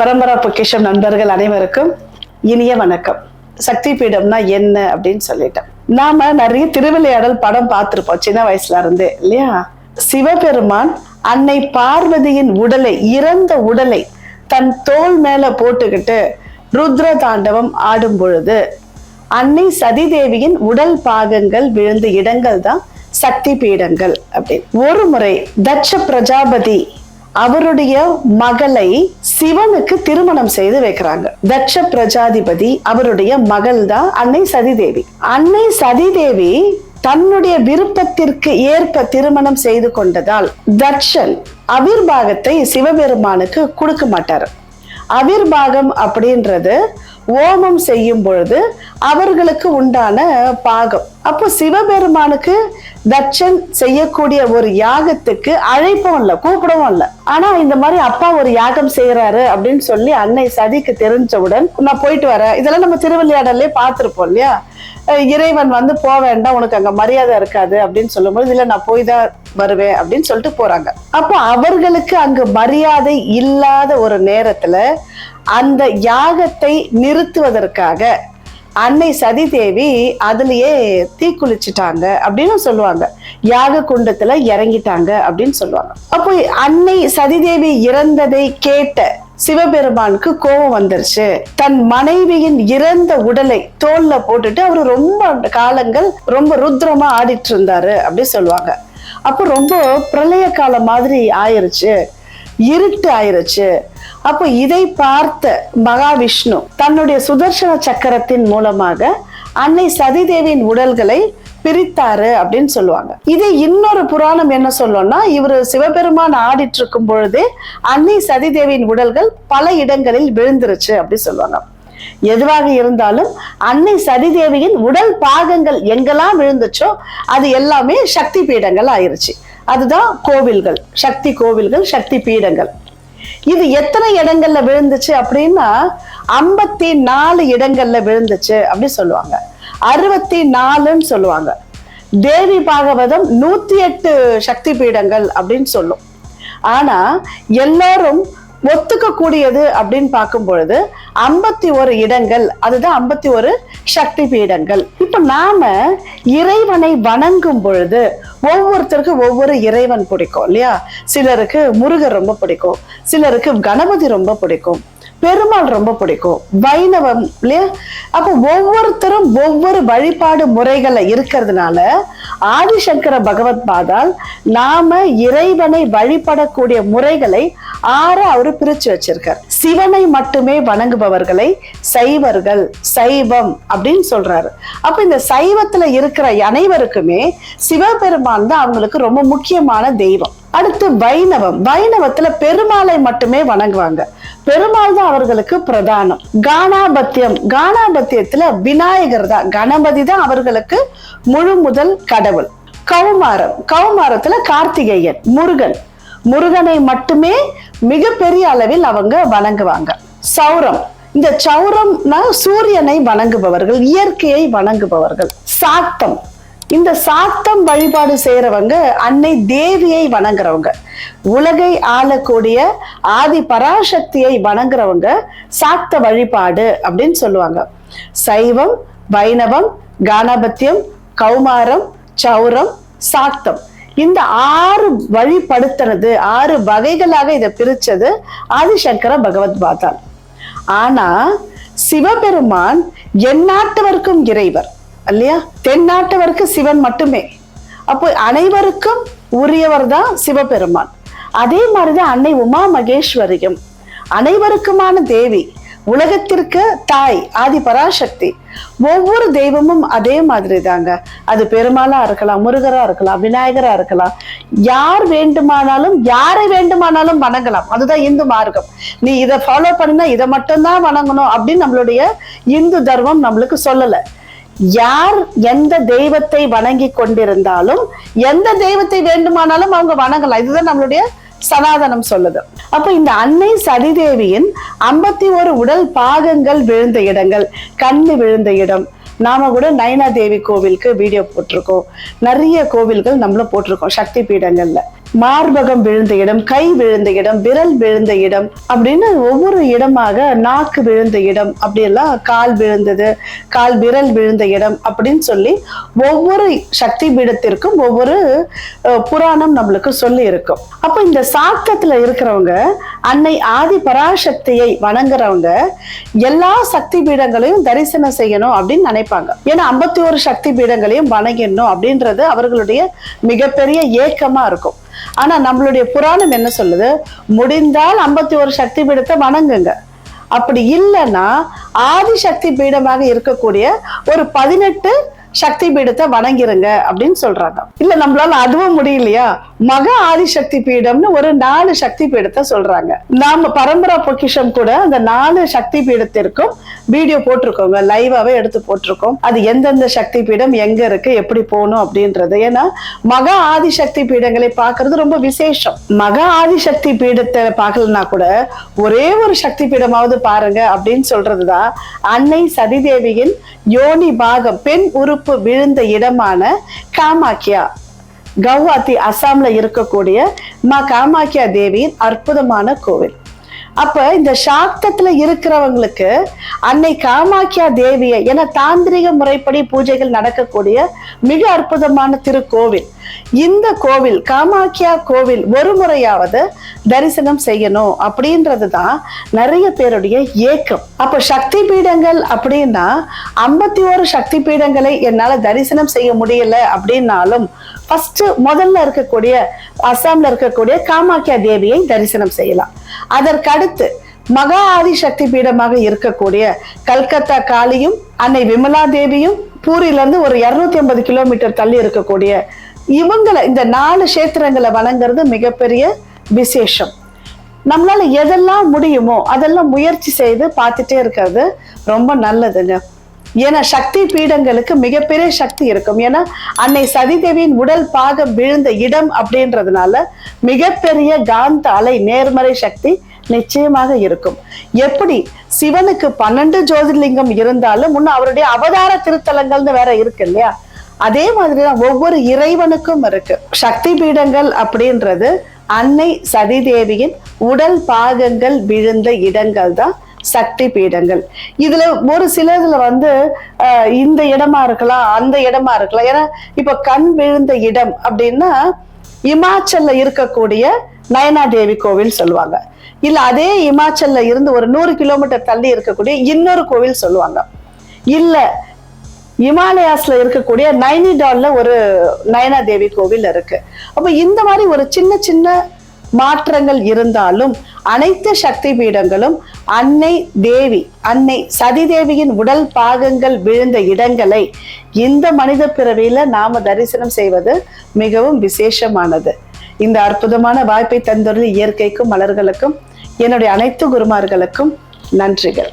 பரம்பரா பொக்கிஷம் நண்பர்கள் அனைவருக்கும் இனிய வணக்கம். சக்தி பீடம்னா என்ன அப்படின்னு சொல்லிட்டேன் நாம நிறைய திருவிளையாடல் படம் பார்த்துருப்போம் சின்ன வயசுல இருந்தே இல்லையா? சிவபெருமான் அன்னை பார்வதியின் உடலை இறந்த உடலை தன் தோல் மேல போட்டுக்கிட்டு ருத்ர தாண்டவம் ஆடும் பொழுது அன்னை சதிதேவியின் உடல் பாகங்கள் விழுந்த இடங்கள் தான் சக்தி பீடங்கள் அப்படின்னு. ஒரு முறை தட்ச பிரஜாபதி அவருடைய மகளை சிவனுக்கு திருமணம் செய்து வைக்கிறாங்க. தட்ச பிரஜாதிபதி அவருடைய மகள் தான் அன்னை சதிதேவி. அன்னை சதிதேவி தன்னுடைய விருப்பத்திற்கு ஏற்ப திருமணம் செய்து கொண்டதால் தட்சன் அவிர்பாகத்தை சிவபெருமானுக்கு கொடுக்க மாட்டார். அவிர்பாகம் அப்படின்றது ஓமம் செய்யும் பொழுது அவர்களுக்கு உண்டான பாகம். அப்போ சிவபெருமானுக்கு தட்சன் செய்யக்கூடிய ஒரு யாகத்துக்கு அழைப்பும் இல்லை கூப்பிடவும் இல்லை. ஆனா இந்த மாதிரி அப்பா ஒரு யாகம் செய்யறாரு அப்படின்னு சொல்லி அன்னை சதிக்கு தெரிஞ்சவுடன் நான் போயிட்டு வரேன். இதெல்லாம் நம்ம திருவிளையாடலே பார்த்துருப்போம் இல்லையா? இறைவன் வந்து போக வேண்டாம். உனக்கு அங்க மரியாதை இருக்காது. அப்படின்னு சொல்லும்போது இல்ல நான் போய் தான் வருவேன். அப்படின்னு சொல்லிட்டு போறாங்க. அப்போ அவர்களுக்கு அங்கு மரியாதை இல்லாத ஒரு நேரத்துல அந்த யாகத்தை நிறுத்துவதற்காக அன்னை சதி தேவி அதுலயே தீக்குளிச்சிட்டாங்க அப்படின்னு சொல்லுவாங்க. யாக குண்டத்துல இறங்கிட்டாங்க அப்படின்னு சொல்லுவாங்க. அப்போ அன்னை சதிதேவி இறந்ததை கேட்ட சிவபெருமானுக்கு கோபம் வந்துருச்சு. தன் மனைவியின் இறந்த உடலை தோல்ல போட்டுட்டு அவரு ரொம்ப காலங்கள் ரொம்ப ருத்ரமா ஆடிட்டு இருந்தாரு அப்படின்னு சொல்லுவாங்க. அப்போ ரொம்ப பிரளய காலம் மாதிரி ஆயிருச்சு. இருட்டு ஆயிருச்சு அப்போ இதை பார்த்த மகாவிஷ்ணு தன்னுடைய சுதர்சன சக்கரத்தின் மூலமாக அன்னை சதிதேவியின் உடல்களை பிரித்தாரு அப்படின்னு சொல்லுவாங்க. இதே இன்னொரு புராணம் என்ன சொல்லணும்னா இவர் சிவபெருமான் ஆடிட்டு இருக்கும் பொழுதே அன்னை சதிதேவியின் உடல்கள் பல இடங்களில் விழுந்துருச்சு அப்படி சொல்லுவாங்க. எதுவாக இருந்தாலும் அன்னை சதிதேவியின் உடல் பாகங்கள் எங்கெல்லாம் விழுந்துச்சோ அது எல்லாமே சக்தி பீடங்கள் ஆயிருச்சு. அதுதான் கோவில்கள் சக்தி கோவில்கள் சக்தி பீடங்கள். இது எத்தனை இடங்கள்ல விழுந்துச்சு அப்படின்னா ஐம்பத்தி நாலு இடங்கள்ல விழுந்துச்சு அப்படின்னு சொல்லுவாங்க. அறுபத்தி நாலுன்னு சொல்லுவாங்க. தேவி பாகவதம் நூத்தி எட்டு சக்தி பீடங்கள் அப்படின்னு சொல்லும். ஆனா எல்லாரும் ஒத்துக்க கூடியது அப்படின்னு பார்க்கும் பொழுது ஐம்பத்தி ஒரு இடங்கள் அதுதான் ஐம்பத்தி ஒரு சக்தி பீடங்கள். இப்ப நாம இறைவனை வணங்கும் பொழுது ஒவ்வொருத்தருக்கும் ஒவ்வொரு இறைவன் பிடிக்கும் இல்லையா? சிலருக்கு முருகர் ரொம்ப பிடிக்கும் சிலருக்கு கணபதி ரொம்ப பிடிக்கும் பெருமாள் ரொம்ப பிடிக்கும் வைணவம் இல்லையா? அப்போ ஒவ்வொருத்தரும் ஒவ்வொரு வழிபாடு முறைகளை இருக்கிறதுனால ஆதிசங்கர பகவத் பாதால் நாம இறைவனை வழிபடக்கூடிய முறைகளை ஆற அவரு பிரிச்சு வச்சிருக்கார். சிவனை மட்டுமே வணங்குபவர்களை சைவர்கள் சைவம் அப்படின்னு சொல்றாரு. அப்ப இந்த சைவத்துல இருக்கிற அனைவருக்குமே சிவபெருமான் தான் அவங்களுக்கு ரொம்ப முக்கியமான தெய்வம். அடுத்து வைணவம். வைணவத்துல பெருமாளை மட்டுமே வணங்குவாங்க. பெருமாள் தான் அவர்களுக்கு பிரதானம். கானாபத்தியம் கானாபத்தியத்துல விநாயகர் தான். கணபதி தான் அவர்களுக்கு முழு முதல் கடவுள். கௌமாரம். கௌமாரத்துல கார்த்திகேயன் முருகன். முருகனை மட்டுமே மிகப்பெரிய அளவில் அவங்க வணங்குவாங்க. சௌரம். இந்த சௌரம்னா சூரியனை வணங்குபவர்கள் இயற்கையை வணங்குபவர்கள். சாத்தம். இந்த சாத்தம் வழிபாடு செய்யறவங்க அன்னை தேவியை வணங்குறவங்க. உலகை ஆளக்கூடிய ஆதி பராசக்தியை வணங்குறவங்க சாத்த வழிபாடு அப்படின்னு சொல்லுவாங்க. சைவம் வைணவம் கானாபத்தியம் கௌமாரம் சௌரம் சாக்தம் இந்த ஆறு வழிபடுத்தினது ஆறு வகைகளாக இதை பிரிச்சது ஆதிசங்கர பகவத் பாதான் ஆனா சிவபெருமான் எந்நாட்டவர்க்கும் இறைவர் இல்லையா? தென்னாட்டவருக்கு சிவன் மட்டுமே. அப்போ அனைவருக்கும் உரியவர் தான் சிவபெருமான். அதே மாதிரிதான் அன்னை உமா மகேஸ்வரியும் அனைவருக்குமான தேவி உலகத்திற்கு தாய் ஆதி பராசக்தி ஒவ்வொரு தெய்வமும் அதே மாதிரி தாங்க அது பெருமாளா இருக்கலாம் முருகரா இருக்கலாம் விநாயகரா இருக்கலாம். யார் வேண்டுமானாலும் யாரை வேண்டுமானாலும் வணங்கலாம். அதுதான் இந்து மார்க்கம். நீ இதை ஃபாலோ பண்ணினா இதை மட்டும்தான் வணங்கணும் அப்படின்னு நம்மளுடைய இந்து தர்மம் நம்மளுக்கு சொல்லலை. யார் எந்த தெய்வத்தை வணங்கி கொண்டிருந்தாலும் எந்த தெய்வத்தை வேண்டுமானாலும் அவங்க வணங்கலாம். இதுதான் நம்மளுடைய சனாதனம் சொல்லுது. அப்ப இந்த அன்னை சதிதேவியின் ஐம்பத்தி ஒரு உடல் பாகங்கள் விழுந்த இடங்கள் கண்ணு விழுந்த இடம். நாம கூட நயனா தேவி கோவிலுக்கு வீடியோ போட்டிருக்கோம். நிறைய கோவில்கள் நம்மளும் போட்டிருக்கோம் சக்தி பீடங்கள்ல. மார்பகம் விழுந்த இடம் கை விழுந்த இடம் விரல் விழுந்த இடம் அப்படின்னு ஒவ்வொரு இடமாக நாக்கு விழுந்த இடம் அப்படியெல்லாம் கால் விழுந்தது கால் விரல் விழுந்த இடம் அப்படின்னு சொல்லி ஒவ்வொரு சக்தி பீடத்திற்கும் ஒவ்வொரு புராணம் நம்மளுக்கு சொல்லி இருக்கும் அப்ப இந்த சாத்தத்துல இருக்கிறவங்க அன்னை ஆதி பராசக்தியை வணங்குறவங்க எல்லா சக்தி பீடங்களையும் தரிசனம் செய்யணும் அப்படின்னு நினைப்பாங்க. ஏன்னா ஐம்பத்தி ஒரு சக்தி பீடங்களையும் வணங்கிடணும் அப்படின்றது அவர்களுடைய மிகப்பெரிய ஏக்கமா இருக்கும். ஆனா நம்மளுடைய புராணம் என்ன சொல்லுது? முடிந்தால் ஐம்பத்தி ஒரு சக்தி பீடத்தை வணங்குங்க. அப்படி இல்லைன்னா ஆதி சக்தி பீடமாக இருக்கக்கூடிய ஒரு பதினெட்டு சக்தி பீடத்தை வணங்கிருங்க அப்படின்னு சொல்றாங்க. இல்ல நம்மளால அதுவும் முடியலையா? மக ஆதிசக்தி பீடம்னு ஒரு நாலு சக்தி பீடத்தை சொல்றாங்க. நாம பரம்பரா பொக்கிஷம் கூட அந்த நாலு சக்தி பீடத்திற்கும் வீடியோ போட்டிருக்கோங்க. லைவாவே எடுத்து போட்டிருக்கோம். அது எந்தெந்த சக்தி பீடம் எங்க இருக்கு எப்படி போகணும் அப்படின்றது. ஏன்னா மக ஆதிசக்தி பீடங்களை பார்க்கறது ரொம்ப விசேஷம். மக ஆதிசக்தி பீடத்தை பார்க்கலன்னா கூட ஒரே ஒரு சக்தி பீடமாவது பாருங்க அப்படின்னு சொல்றதுதான் அன்னை சதிதேவியின் யோனி பாகம். பெண் உறுப்பு விழுந்த இடமான காமாக்கியா. கவுஹாத்தி அசாம்ல இருக்கக்கூடிய மா காமாக்கியா தேவியின் அற்புதமான கோவில். அப்ப இந்த சாக்தத்துல இருக்கிறவங்களுக்கு அன்னை காமாக்கியா தேவிய என தாந்திரிக முறைப்படி பூஜைகள் நடக்கக்கூடிய மிக அற்புதமான திருக்கோவில். இந்த கோவில் காமாக்கியா கோவில் ஒரு முறையாவது தரிசனம் செய்யணும் அப்படின்றது தான் நிறைய பேருடைய ஏக்கம். அப்ப சக்தி பீடங்கள் அப்படின்னா ஐம்பத்தி ஒரு சக்தி பீடங்களை என்னால தரிசனம் செய்ய முடியல அப்படின்னாலும் ஃபர்ஸ்ட் முதல்ல இருக்கக்கூடிய அசாம்ல இருக்கக்கூடிய காமாக்கியா தேவியை தரிசனம் செய்யலாம். அதற்கடுத்து மகா ஆதி சக்தி பீடமாக இருக்கக்கூடிய கல்கத்தா காளியும் அன்னை விமலா தேவியும் பூரியிலிருந்து ஒரு இருநூத்தி ஐம்பது கிலோமீட்டர் தள்ளி இருக்கக்கூடிய இவங்களை இந்த நாலு கஷேத்திரங்களை வணங்குறது மிகப்பெரிய விசேஷம். நம்மளால எதெல்லாம் முடியுமோ அதெல்லாம் முயற்சி செய்து பார்த்துட்டே இருக்கிறது ரொம்ப நல்லதுங்க. ஏன்னா சக்தி பீடங்களுக்கு மிகப்பெரிய சக்தி இருக்கும். ஏன்னா அன்னை சதிதேவியின் உடல் பாகம் விழுந்த இடம் அப்படின்றதுனால மிகப்பெரிய காந்த அலை நேர்மறை சக்தி நிச்சயமாக இருக்கும். எப்படி? சிவனுக்கு பன்னெண்டு ஜோதிர்லிங்கம் இருந்தாலும் முன்ன அவருடைய அவதார திருத்தலங்கள்னு வேற இருக்கு இல்லையா? அதே மாதிரிதான் ஒவ்வொரு இறைவனுக்கும் இருக்கு. சக்தி பீடங்கள் அப்படின்றது அன்னை சதிதேவியின் உடல் பாகங்கள் விழுந்த இடங்கள் தான் சக்தி பீடங்கள். இதுல ஒரு சிலதுல வந்து இந்த இடமா இருக்கலாம் அந்த இடமா இருக்கலாம். ஏன்னா இப்ப கண் விழுந்த இடம் அப்படின்னா இமாச்சல்ல இருக்கக்கூடிய நயனா தேவி கோவில் சொல்லுவாங்க. இல்ல அதே இமாச்சல்ல இருந்து ஒரு நூறு கிலோமீட்டர் தள்ளி இருக்கக்கூடிய இன்னொரு கோவில் சொல்லுவாங்க. இல்ல இமாலயாஸ்ல இருக்கக்கூடிய நைனிடால்ல ஒரு நயனா தேவி கோவில் இருக்கு. அப்ப இந்த மாதிரி ஒரு சின்ன சின்ன மாற்றங்கள் இருந்தாலும் அனைத்து சக்தி பீடங்களும் அன்னை தேவி அன்னை சதிதேவியின் உடல் பாகங்கள் விழுந்த இடங்களை இந்த மனித பிறவியில நாம தரிசனம் செய்வது மிகவும் விசேஷமானது. இந்த அற்புதமான வாய்ப்பை தந்துள்ள இயற்கைக்கும் மலர்களுக்கும் என்னுடைய அனைத்து குருமார்களுக்கும் நன்றிகள்.